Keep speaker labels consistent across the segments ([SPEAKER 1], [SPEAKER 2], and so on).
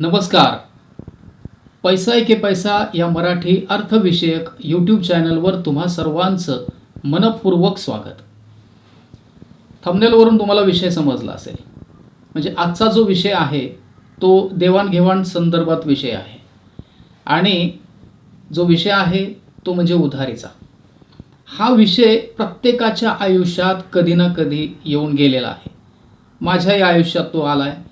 [SPEAKER 1] नमस्कार. पैसा एके पैसा या मराठी अर्थविषयक यूट्यूब चॅनलवर तुम्हा सर्वांचं मनपूर्वक स्वागत. थंबनेलवरून तुम्हाला विषय समजला असेल. म्हणजे आजचा जो विषय आहे तो देवाणघेवाण संदर्भात विषय आहे. आणि जो विषय आहे तो म्हणजे उधारीचा. हा विषय प्रत्येकाच्या आयुष्यात कधी ना कधी येऊन गेलेला आहे. माझ्याही आयुष्यात तो आला आहे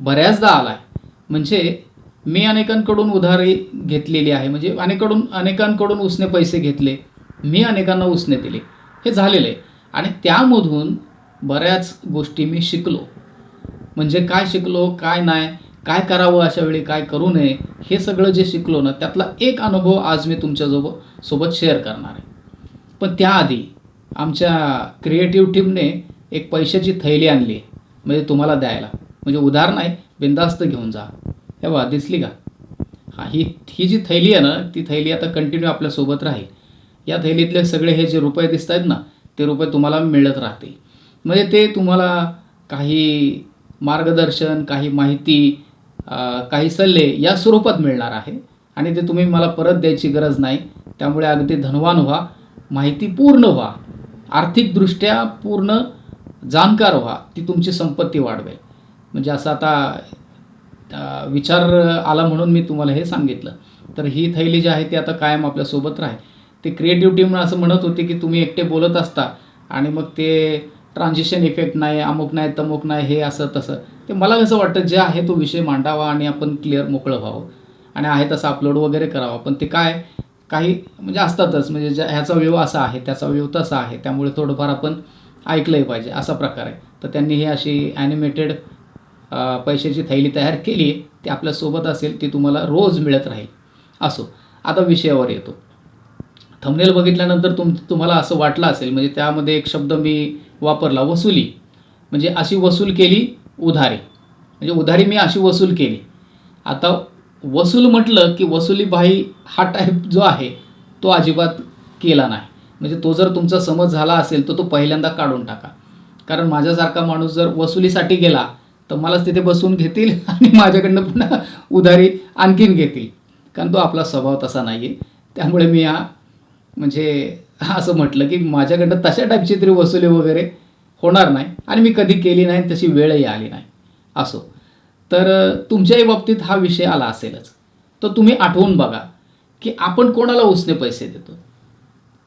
[SPEAKER 1] बऱ्याचदा आला आहे म्हणजे मी अनेकांकडून उधारी घेतलेली आहे. म्हणजे अनेकडून अनेकांकडून उसने पैसे घेतले मी अनेकांना उसने दिले. हे झालेलं आहे. आणि त्यामधून बऱ्याच गोष्टी मी शिकलो. म्हणजे काय शिकलो काय नाही काय करावं अशा वेळी काय करू नये हे सगळं जे शिकलो ना त्यातला एक अनुभव आज मी तुमच्यासोबत सोबत शेअर करणार आहे. पण त्याआधी आमच्या क्रिएटिव्ह टीमने एक पैशाची थैली आणली आहे. म्हणजे तुम्हाला द्यायला. म्हणजे उधार नाही बिंदास्त घेऊन जा. हे बा दिसली का? हा ही ही जी थैली आहे ना ती थैली आता कंटिन्यू आपल्यासोबत राहील. या थैलीतले सगळे हे जे रुपये दिसत आहेत ना ते रुपये तुम्हाला मिळत राहतील. म्हणजे ते तुम्हाला काही मार्गदर्शन काही माहिती काही सल्ले या स्वरूपात मिळणार आहे. आणि ते तुम्ही मला परत द्यायची गरज नाही. त्यामुळे अगदी धनवान व्हा माहिती पूर्ण व्हा. आर्थिकदृष्ट्या पूर्ण जाणकार व्हा ती तुमची संपत्ती वाढवेल. म्हणजे असं आता विचार आला म्हणून मी तुम्हाला हे सांगितलं. तर ही थैली जी आहे ती आता कायम आपल्यासोबत राहील. ते क्रिएटिव्ह टीम असं म्हणत होती की तुम्ही एकटे बोलत असता आणि मग ते ट्रान्झिशन इफेक्ट नाही अमुक नाही तमुक नाही हे असं तसं. ते मला कसं वाटतं जे आहे तो विषय मांडावा आणि आपण क्लिअर मोकळं व्हावं. आणि आहे तसं अपलोड वगैरे करावं. पण ते काय काही म्हणजे असतातच. म्हणजे ज्या ह्याचा व्यव असा आहे त्याचा व्यू तसा आहे. त्यामुळे थोडंफार आपण ऐकलंही पाहिजे. असा प्रकार आहे. तर त्यांनी ही अशी ॲनिमेटेड पैशाची थैली तयार केली आहे ती आपल्यासोबत असेल ती तुम्हाला रोज मिळत राहील. असो. आता विषयावर येतो. थंबनेल बघितल्यानंतर तुम तुम्हाला असं वाटलं असेल म्हणजे त्यामध्ये एक शब्द मी वापरला वसुली. म्हणजे अशी वसूल केली उधारी. म्हणजे उधारी मी अशी वसूल केली. आता वसूल म्हटलं की वसुलीबाई हा टाईप जो आहे तो अजिबात केला नाही. म्हणजे तो जर तुमचा समज झाला असेल तर तो पहिल्यांदा काढून टाका. कारण माझ्यासारखा माणूस जर वसुलीसाठी गेला तर मलाच तिथे बसून घेतील आणि माझ्याकडनं पुन्हा उधारी आणखीन घेतील. कारण तो आपला स्वभाव तसा नाही आहे त्यामुळे मी हा म्हणजे असं म्हटलं की माझ्याकडनं तशा टाईपची तरी वसुली वगैरे होणार नाही आणि मी कधी केली नाही तशी वेळही आली नाही. असो. तर तुमच्याही बाबतीत हा विषय आला असेलच. तर तुम्ही आठवून बघा की आपण कोणाला उसने पैसे देतो?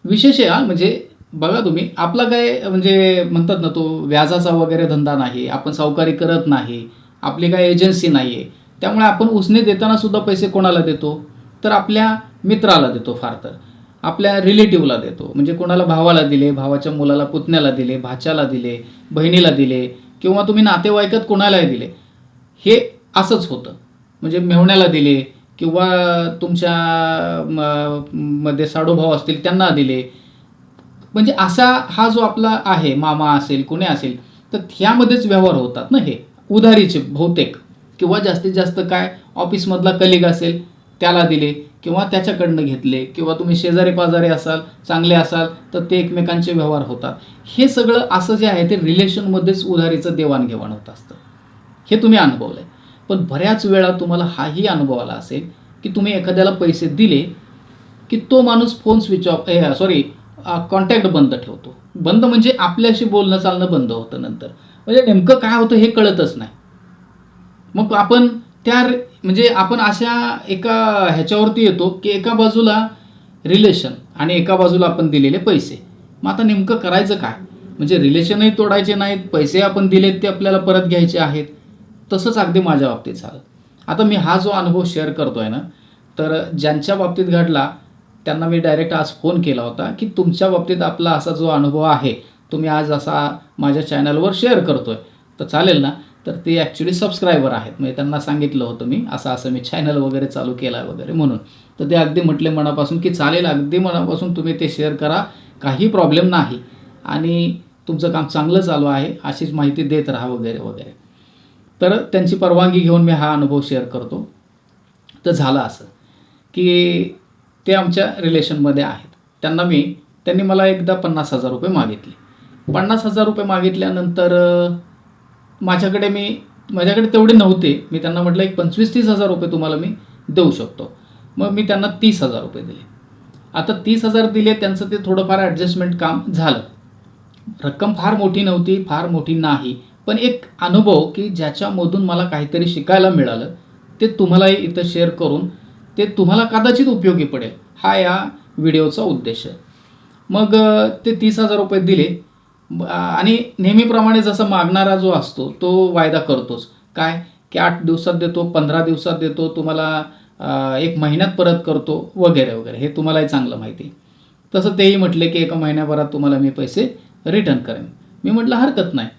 [SPEAKER 1] विशेष हा म्हणजे बघा तुम्ही आपला काय म्हणजे म्हणतात ना तो व्याजाचा वगैरे धंदा नाही आपण सावकारी करत नाही आपली काय एजन्सी नाही आहे त्यामुळे आपण उसने देताना सुद्धा पैसे कोणाला देतो? तर आपल्या मित्राला देतो फार तर. आपल्या रिलेटिव्हला देतो. म्हणजे कोणाला भावाला दिले भावाच्या मुलाला पुतण्याला दिले भाच्याला दिले बहिणीला दिले किंवा तुम्ही नातेवाईकात कोणालाही दिले. हे असंच होतं. म्हणजे मेहुण्याला दिले किंवा तुमच्या म- मध्ये साडोभाव असतील त्यांना दिले म्हणजे असा हा जो आपला आहे मामा असेल कोणी असेल तर ह्यामध्येच व्यवहार होतात ना हे. उधारीचे बहुतेक. किंवा जास्तीत जास्त काय ऑफिसमधला कलिग असेल त्याला दिले किंवा त्याच्याकडनं घेतले किंवा तुम्ही शेजारी पाजारी असाल चांगले असाल तर ते एकमेकांचे व्यवहार होतात. हे सगळं असं जे आहे ते रिलेशनमध्येच उधारीचं देवाणघेवाण होत असतं. हे तुम्ही अनुभवलं आहे पण बऱ्याच वेळा तुम्हाला हाही अनुभव आला असेल की तुम्ही एखाद्याला पैसे दिले की तो माणूस phone switch off sorry contact बंद ठेवतो. बंद म्हणजे आपल्याशी बोलणं चालणं बंद होतं नंतर. म्हणजे नेमकं काय होतं हे कळतच नाही. मग आपण त्या म्हणजे आपण अशा एका ह्याच्यावरती येतो की एका बाजूला रिलेशन आणि एका बाजूला आपण दिलेले पैसे. मग आता नेमकं करायचं काय? म्हणजे रिलेशनही तोडायचे नाहीत पैसे आपण दिलेत ते आपल्याला परत घ्यायचे आहेत. तसंच अगदी माझ्या बाबतीत झालं. आता मी हा जो अनुभव शेअर करतो आहे ना तर ज्यांच्या बाबतीत घडला त्यांना मी डायरेक्ट आज फोन केला होता की तुमच्या बाबतीत आपला असा जो अनुभव आहे तुम्ही आज असा माझ्या चॅनलवर शेअर करतोय. तर चालेल ना? तर ते ॲक्च्युली सबस्क्रायबर आहेत. म्हणजे त्यांना सांगितलं होतं मी असं असं मी चॅनल वगैरे चालू केला आहे वगैरे म्हणून. तर ते अगदी म्हटले मनापासून की चालेल अगदी मनापासून तुम्ही ते शेअर करा काही प्रॉब्लेम नाही. आणि तुमचं काम चांगलं चालू आहे अशीच माहिती देत राहा वगैरे वगैरे. तर त्यांची परवानगी घेऊन मी हा अनुभव शेअर करतो. तर झालं असं की ते आमच्या रिलेशनमध्ये आहेत. त्यांना मी त्यांनी मला एकदा पन्नास हजार रुपये मागितले. पन्नास हजार रुपये मागितल्यानंतर माझ्याकडे मी माझ्याकडे तेवढे नव्हते. मी त्यांना म्हटलं एक पंचवीस तीस हजार रुपये तुम्हाला मी देऊ शकतो. मग मी त्यांना तीस हजार रुपये दिले. आता तीस हजार दिले त्यांचं ते थोडंफार ॲडजस्टमेंट काम झालं. रक्कम फार मोठी नव्हती फार मोठी नाही. पण एक अनुभव की ज्याच्यामधून मला काहीतरी शिकायला मिळालं ते तुम्हालाही इथं शेअर करून ते तुम्हाला कदाचित उपयोगी पडेल. हा या व्हिडिओचा उद्देश आहे. मग ते तीस हजार रुपये दिले. आणि नेहमीप्रमाणे जसं मागणारा जो असतो तो वायदा करतोच. काय? की आठ दिवसात देतो पंधरा दिवसात देतो तुम्हाला एक महिन्यात परत करतो वगैरे वगैरे. हे तुम्हालाही चांगलं माहिती आहे. तसं तेही म्हटले की एका महिन्याभरात तुम्हाला मी पैसे रिटर्न करेन. मी म्हटलं हरकत नाही.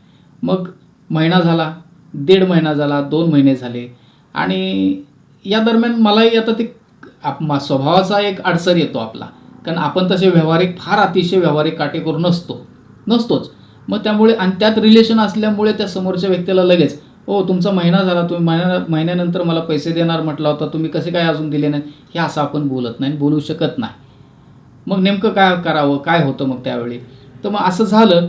[SPEAKER 1] मग महिना झाला दीड महिना झाला दोन महिने झाले. आणि या दरम्यान मलाही आता ते आप मा- स्वभावाचा एक अडसर येतो आपला. कारण आपण तसे व्यावहारिक फार अतिशय व्यावहारिक काटेकोर नसतो. नसतोच. मग त्यामुळे आणि त्यात रिलेशन असल्यामुळे त्या समोरच्या व्यक्तीला लगेच ओ तुमचा महिना झाला तुम्ही महिन्या महिन्यानंतर मला पैसे देणार म्हटला होता. तुम्ही कसे काय अजून दिले नाही हे असं आपण बोलत नाही बोलू शकत नाही. मग नेमकं काय करावं? काय होतं मग त्यावेळी? तर मग असं झालं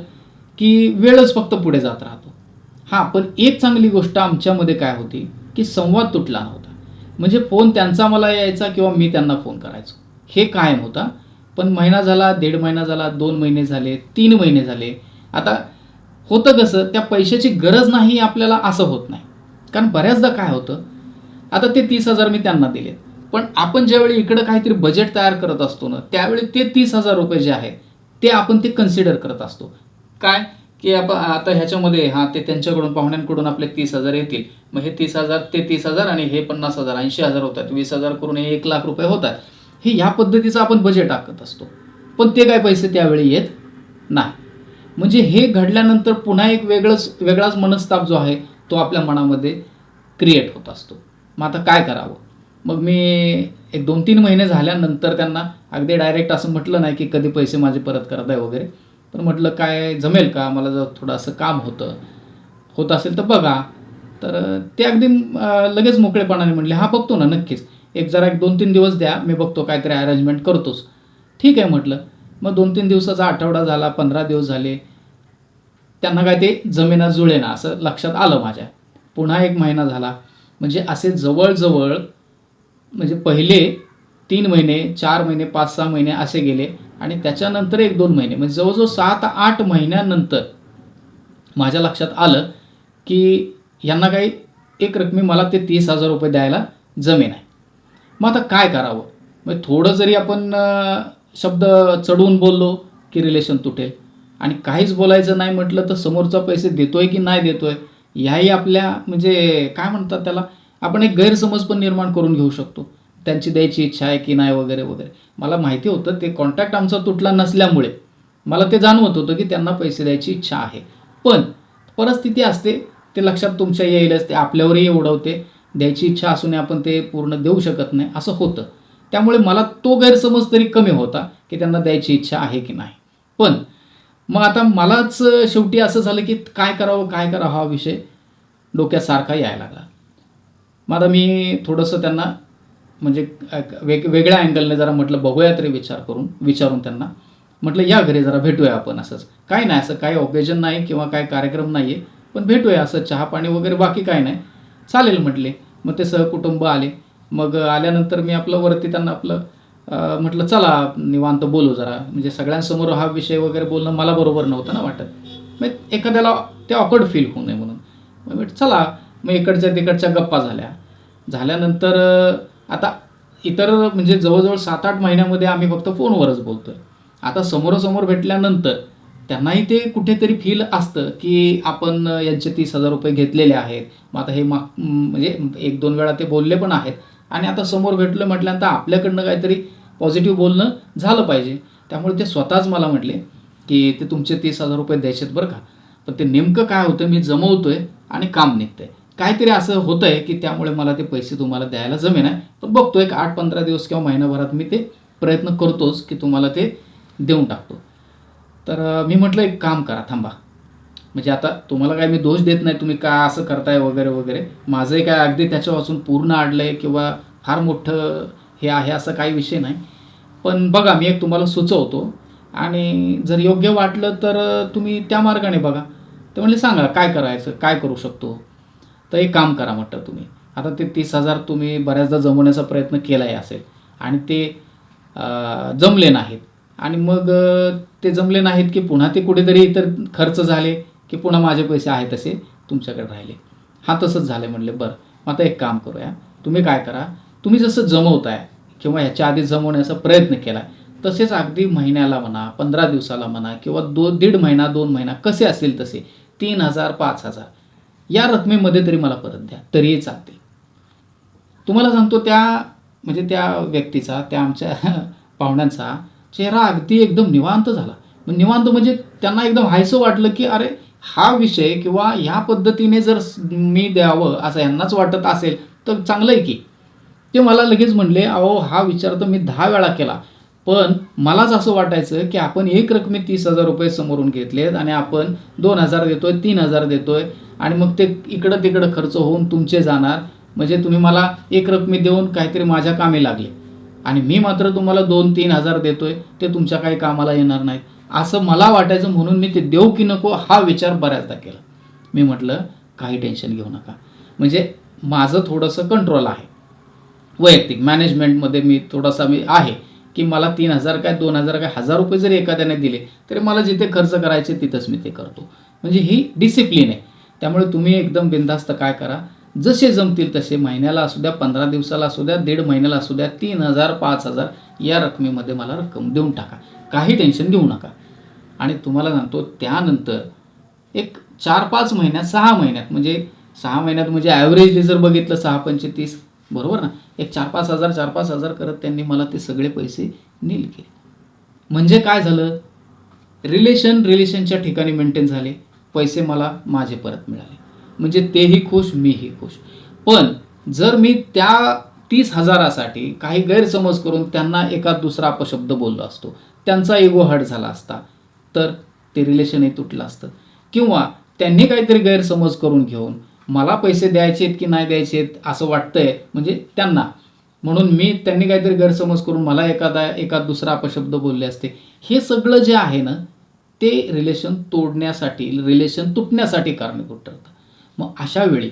[SPEAKER 1] की वेळच फक्त पुढे जात राहतो. हां पण एक चांगली गोष्ट आमच्यामध्ये काय होती की संवाद तुटला नव्हता. म्हणजे फोन त्यांचा मला यायचा किंवा मी त्यांना फोन करायचो. हे कायम होता. पण महिना झाला दीड महिना झाला दोन महिने झाले तीन महिने झाले. आता होतं कसं त्या पैशाची गरज नाही आपल्याला असं होत नाही. कारण बऱ्याचदा काय होतं आता ते तीस हजार मी त्यांना दिले. पण आपण ज्यावेळी इकडं काहीतरी बजेट तयार करत असतो ना त्यावेळी ते तीस हजार रुपये जे आहेत ते आपण ते कन्सिडर करत असतो. काय? की आपण आता ह्याच्यामध्ये हां ते त्यांच्याकडून पाहुण्यांकडून आपले तीस हजार येतील. मग हे तीस हजार ते तीस हजार आणि हे पन्नास हजार ऐंशी हजार होतात. वीस हजार करून हे एक लाख रुपये होतात. हे ह्या पद्धतीचं आपण बजेट टाकत असतो. पण ते काय पैसे त्यावेळी येत नाही. म्हणजे हे घडल्यानंतर पुन्हा एक वेगळंच वेगळाच मनस्ताप जो आहे तो आपल्या मनामध्ये क्रिएट होत असतो. मग आता काय करावं? मग मी एक दोन तीन महिने झाल्यानंतर त्यांना अगदी डायरेक्ट असं म्हटलं नाही की कधी पैसे माझे परत करत आहे वगैरे. पण म्हटलं काय जमेल का? मला जर थोडं असं काम होतं होत असेल तर बघा. तर ते अगदी लगेच मोकळेपणाने म्हणले हा बघतो ना नक्कीच. एक जरा एक दोन तीन दिवस द्या मी बघतो काहीतरी अरेंजमेंट करतोच. ठीक आहे म्हटलं. मग दोन तीन दिवसाचा आठवडा झाला पंधरा दिवस झाले. त्यांना काय ते जमेना जुळेना असं लक्षात आलं माझ्या. पुन्हा एक महिना झाला. म्हणजे असे जवळजवळ म्हणजे पहिले तीन महिने चार महिने पाच सहा महिने असे गेले. आणि त्याच्यानंतर एक दोन महिने म्हणजे जवळजवळ सात आठ महिन्यानंतर माझ्या लक्षात आलं की यांना काही एक रकमी मला ते तीस हजार रुपये द्यायला जमे नाही मग आता काय करावं? मग थोडं जरी आपण शब्द चढवून बोललो की रिलेशन तुटेल आणि काहीच बोलायचं नाही म्हटलं तर समोरचा पैसे देतोय की नाही देतोय ह्याही आपल्या म्हणजे काय म्हणतात त्याला आपण एक गैरसमज पण निर्माण करून घेऊ शकतो. त्यांची द्यायची इच्छा आहे की नाही वगैरे वगैरे. मला माहिती होतं ते कॉन्टॅक्ट आमचा तुटला नसल्यामुळे. मला ते जाणवत होतं की त्यांना पैसे द्यायची इच्छा आहे. पण परिस्थिती असते ते लक्षात तुमच्या येईलच ते आपल्यावरही उडवते द्यायची इच्छा असूनही आपण ते पूर्ण देऊ शकत नाही असं होतं. त्यामुळे मला तो गैरसमज तरी कमी होता की त्यांना द्यायची इच्छा आहे की नाही. पण मग आता मलाच शेवटी असं झालं की काय करावं काय करावं हा विषय डोक्यात सारखा यायला लागला. मग आता मी थोडंसं त्यांना म्हणजे वेग वेगळ्या अँगलने जरा म्हटलं बघूया तरी विचार करून विचारून त्यांना. म्हटलं या घरी जरा भेटूया आपण असंच. काय नाही असं काही ओकेजन नाही किंवा काय कार्यक्रम नाही आहे पण भेटूया असं चहा पाणी वगैरे बाकी काय नाही. चालेल म्हटले. मग ते सहकुटुंब आले. मग आल्यानंतर मी आपलं वरती त्यांना आपलं म्हटलं चला निवांत बोलू जरा. म्हणजे सगळ्यांसमोर हा विषय वगैरे बोलणं मला बरोबर नव्हतं ना वाटत. मग एखाद्याला ते ऑकड फील होऊ नये म्हणून. मग म्हटलं चला. मग इकडच्या तिकडच्या गप्पा झाल्या. झाल्यानंतर आता इतर म्हणजे जवळजवळ सात आठ महिन्यामध्ये आम्ही फक्त फोनवरच बोलतो आहे आता समोरासमोर भेटल्यानंतर त्यांनाही ते कुठेतरी फील असतं की आपण यांचे तीस हजार रुपये घेतलेले आहेत. मग आता हे मा म्हणजे एक दोन वेळा ते बोलले पण आहेत. आणि आता समोर भेटलं म्हटल्यानंतर आपल्याकडनं काहीतरी पॉझिटिव्ह बोलणं झालं पाहिजे. त्यामुळे ते स्वतःच मला म्हटले की ते तुमचे तीस हजार रुपये द्यायचेत बरं का. पण ते नेमकं काय होतं मी जमवतो आहे आणि काम निघतं आहे काहीतरी असं होतं आहे की त्यामुळे मला ते पैसे तुम्हाला द्यायला जमे नाही पण बघतो एक आठ पंधरा दिवस किंवा महिनाभरात मी ते प्रयत्न करतोच की तुम्हाला ते देऊन टाकतो. तर मी म्हटलं एक काम करा थांबा. म्हणजे आता तुम्हाला काय मी दोष देत नाही तुम्ही का असं करताय वगैरे वगैरे. माझंही काय अगदी त्याच्या वाचून पूर्ण आडलं आहे किंवा फार मोठं हे आहे असं काही विषय नाही. पण बघा मी एक तुम्हाला सुचवतो. आणि जर योग्य वाटलं तर तुम्ही त्या मार्गाने बघा. ते म्हणजे सांगा काय करायचं? काय करू शकतो? तर एक काम करा म्हटलं तुम्ही. आता ते तीस हजार तुम्ही बऱ्याचदा जमवण्याचा प्रयत्न केलाही असेल आणि ते जमले नाहीत. आणि मग ते जमले नाहीत की पुन्हा ते कुठेतरी इतर खर्च झाले की पुन्हा माझे पैसे आहेत तसे तुमच्याकडे राहिले. हा तसंच झालं म्हणले बरं. मग आता एक काम करूया. तुम्ही काय करा तुम्ही जसं जमवताय किंवा ह्याच्या आधी जमवण्याचा प्रयत्न केला तसेच अगदी महिन्याला म्हणा पंधरा दिवसाला म्हणा किंवा दो दीड महिना दोन महिना कसे असतील तसे तीन हजार पाच हजार. या रकमेमध्ये तरी मला परत द्या तरीही चालते तुम्हाला सांगतो त्या म्हणजे त्या व्यक्तीचा त्या आमच्या पाहुण्यांचा चेहरा अगदी एकदम निवांत झाला. निवांत म्हणजे त्यांना एकदम हायसं वाटलं की अरे हा विषय किंवा ह्या पद्धतीने जर मी द्यावं असं यांनाच वाटत असेल तर चांगलं आहे की. ते मला लगेच म्हणले अहो हा विचार तर मी दहा वेळा केला. पण मलाच असं वाटायचं की आपण एक रकमे तीस हजार रुपये समोरून घेतलेत आणि आपण दोन हजार देतोय तीन हजार देतोय आणि मग ते इकडं तिकडं खर्च होऊन तुमचे जाणार. म्हणजे तुम्ही मला एक रकमे देऊन काहीतरी माझ्या कामी लागले. आणि मी मात्र तुम्हाला दोन तीन हजार देतोय ते तुमच्या काही कामाला येणार नाही असं मला वाटायचं म्हणून मी ते देऊ की नको हा विचार बऱ्याचदा केला. मी म्हटलं काही टेन्शन घेऊ नका. म्हणजे माझं थोडंसं कंट्रोल आहे. वैयक्तिक मॅनेजमेंटमध्ये मी थोडासा मी आहे. की मला तीन हजार काय दोन हजार काय हजार रुपये जरी एखाद्याने दिले तरी मला जिथे खर्च करायचे तिथंच मी ते करतो. म्हणजे ही डिसिप्लिन आहे. त्यामुळे तुम्ही एकदम बिनधास्त काय करा. जसे जमतील तसे महिन्याला असू द्या पंधरा दिवसाला असू द्या दीड महिन्याला असू द्या तीन हजार पाच हजार या रकमेमध्ये मला रक्कम देऊन टाका. काही टेन्शन घेऊ नका. आणि तुम्हाला सांगतो त्यानंतर एक चार पाच महिन्यात सहा महिन्यात म्हणजे सहा महिन्यात म्हणजे ॲव्हरेजली जर बघितलं सहा पंचे तीस बरोबर ना? एक चार पाच हजार चार पाच हजार करत त्यांनी मला ते सगळे पैसे नील केले. म्हणजे काय झालं? रिलेशन रिलेशनच्या ठिकाणी मेंटेन झाले. पैसे मला माझे परत मिळाले. म्हणजे तेही खुश मीही खुश. पण जर मी त्या तीस हजारासाठी काही गैरसमज करून त्यांना एका दुसरा अपशब्द बोललो असतो त्यांचा इगो हट झाला असता तर ते रिलेशनही तुटलं असतं. किंवा त्यांनी काहीतरी गैरसमज करून घेऊन मला पैसे द्यायचे आहेत की नाही द्यायचे आहेत असं वाटतंय म्हणजे त्यांना. म्हणून मी त्यांनी काहीतरी गैरसमज करून मला एखादा एखाद दुसरा अपशब्द बोलले असते. हे सगळं जे आहे ना ते रिलेशन तोडण्यासाठी रिलेशन तुटण्यासाठी कारणीभूत ठरतं. मग अशा वेळी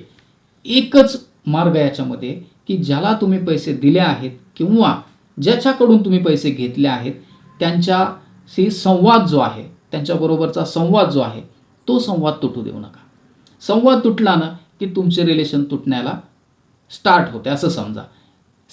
[SPEAKER 1] एकच मार्ग आहे याच्यामध्ये की ज्याला तुम्ही पैसे दिले आहेत किंवा ज्याच्याकडून तुम्ही पैसे घेतले आहेत त्यांच्याशी संवाद जो आहे त्यांच्याबरोबरचा संवाद जो आहे तो संवाद तुटू देऊ नका. संवाद तुटला ना की तुमचे रिलेशन तुटण्याला स्टार्ट होते असं समजा.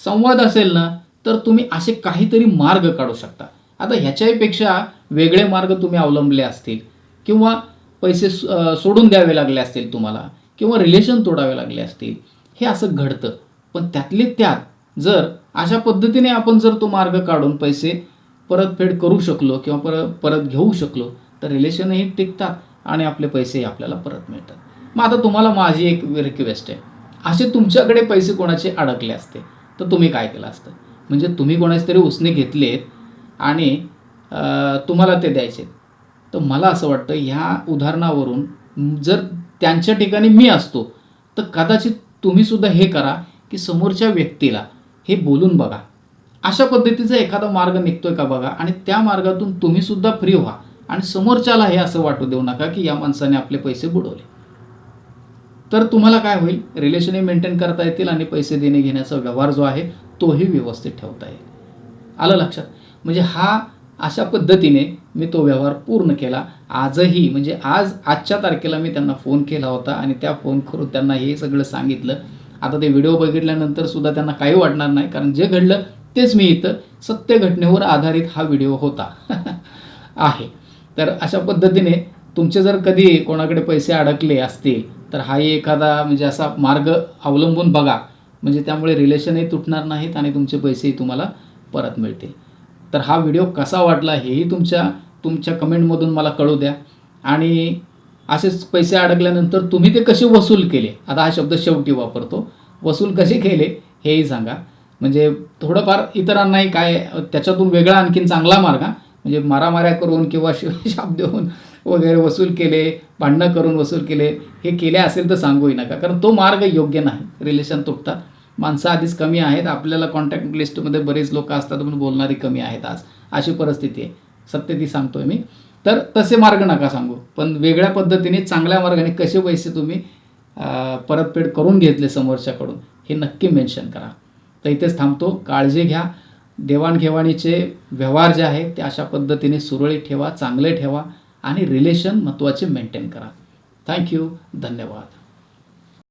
[SPEAKER 1] संवाद असेल ना तर तुम्ही असे काहीतरी मार्ग काढू शकता. आता ह्याच्यापेक्षा वेगळे मार्ग तुम्ही अवलंबले असतील किंवा पैसे सोडून द्यावे लागले असतील तुम्हाला किंवा रिलेशन तोडावे लागले असतील हे असं घडतं. पण त्यातले त्यात जर अशा पद्धतीने आपण जर तो मार्ग काढून पैसे परतफेड करू शकलो किंवा परत परत घेऊ शकलो तर रिलेशनही टिकतात आणि आपले पैसेही आपल्याला परत मिळतात. मग आता तुम्हाला माझी एक रिक्वेस्ट आहे. असे तुमच्याकडे पैसे कोणाचे अडकले असते? तर तुम्ही काय केलं असतं? म्हणजे तुम्ही कोणाचे तरी उसने घेतलेत आणि तुम्हाला ते द्यायचे तर मला असं वाटतं ह्या उदाहरणावरून जर त्यांच्या ठिकाणी मी असतो तर कदाचित तुम्हीसुद्धा हे करा की समोरच्या व्यक्तीला हे बोलून बघा. अशा पद्धतीचा एखादा मार्ग निघतोय का बघा? आणि त्या मार्गातून तुम्हीसुद्धा फ्री व्हा. आणि समोरच्याला हे असं वाटू देऊ नका की या माणसाने आपले पैसे बुडवले. तर तुम्हाला काय होईल? रिलेशनही मेंटेन करता येतील आणि पैसे देणे घेण्याचा व्यवहार जो आहे तोही व्यवस्थित ठेवता येईल. आलं लक्षात? म्हणजे हा अशा पद्धतीने मी तो व्यवहार पूर्ण केला. आजही म्हणजे आज आजच्या तारखेला मी त्यांना फोन केला होता आणि त्या फोन करून त्यांना हे सगळं सांगितलं. आता ते व्हिडिओ बघितल्यानंतर सुद्धा त्यांना काही वाटणार नाही कारण जे घडलं तेच मी इथं सत्य घटनेवर आधारित हा व्हिडिओ होता. आहे. तर अशा पद्धतीने तुमचे जर कधी कोणाकडे पैसे अडकले असतील तर हाही एखादा म्हणजे असा मार्ग अवलंबून बघा. म्हणजे त्यामुळे रिलेशनही तुटणार नाहीत आणि तुमचे पैसेही तुम्हाला परत मिळतील. तर हा व्हिडिओ कसा वाटला हेही तुमच्या तुमच्या कमेंटमधून मला कळू द्या. आणि असेच पैसे अडकल्यानंतर तुम्ही ते कसे वसूल केले? आता हा शब्द शेवटी वापरतो. वसूल कसे केले हेही सांगा. म्हणजे थोडंफार इतरांनाही काय त्याच्यातून वेगळा आणखीन चांगला मार्ग हा. म्हणजे मारामाऱ्या करून किंवा शाप देऊन हो, वगैरे वसूल केले भांडणं करून वसूल केले हे केले असेल तर सांगूही नका. कारण तो मार्ग योग्य नाही. रिलेशन तुटतात. माणसं आधीच कमी आहेत. आपल्याला कॉन्टॅक्ट लिस्टमध्ये बरेच लोक असतात पण बोलणारी कमी आहेत आज. अशी परिस्थिती आहे. सत्य ती सांगतोय मी. तर तसे मार्ग नका सांगू. पण वेगळ्या पद्धतीने चांगल्या मार्गाने कसे पैसे तुम्ही परतफेड करून घेतले समोरच्याकडून हे नक्की मेन्शन करा. तर इथेच थांबतो. काळजी घ्या. देवाणघेवाणीचे व्यवहार जे आहेत ते अशा पद्धतीने सुरळीत ठेवा चांगले ठेवा. आणि रिलेशन महत्त्वाचे मेंटेन करा. थँक्यू धन्यवाद.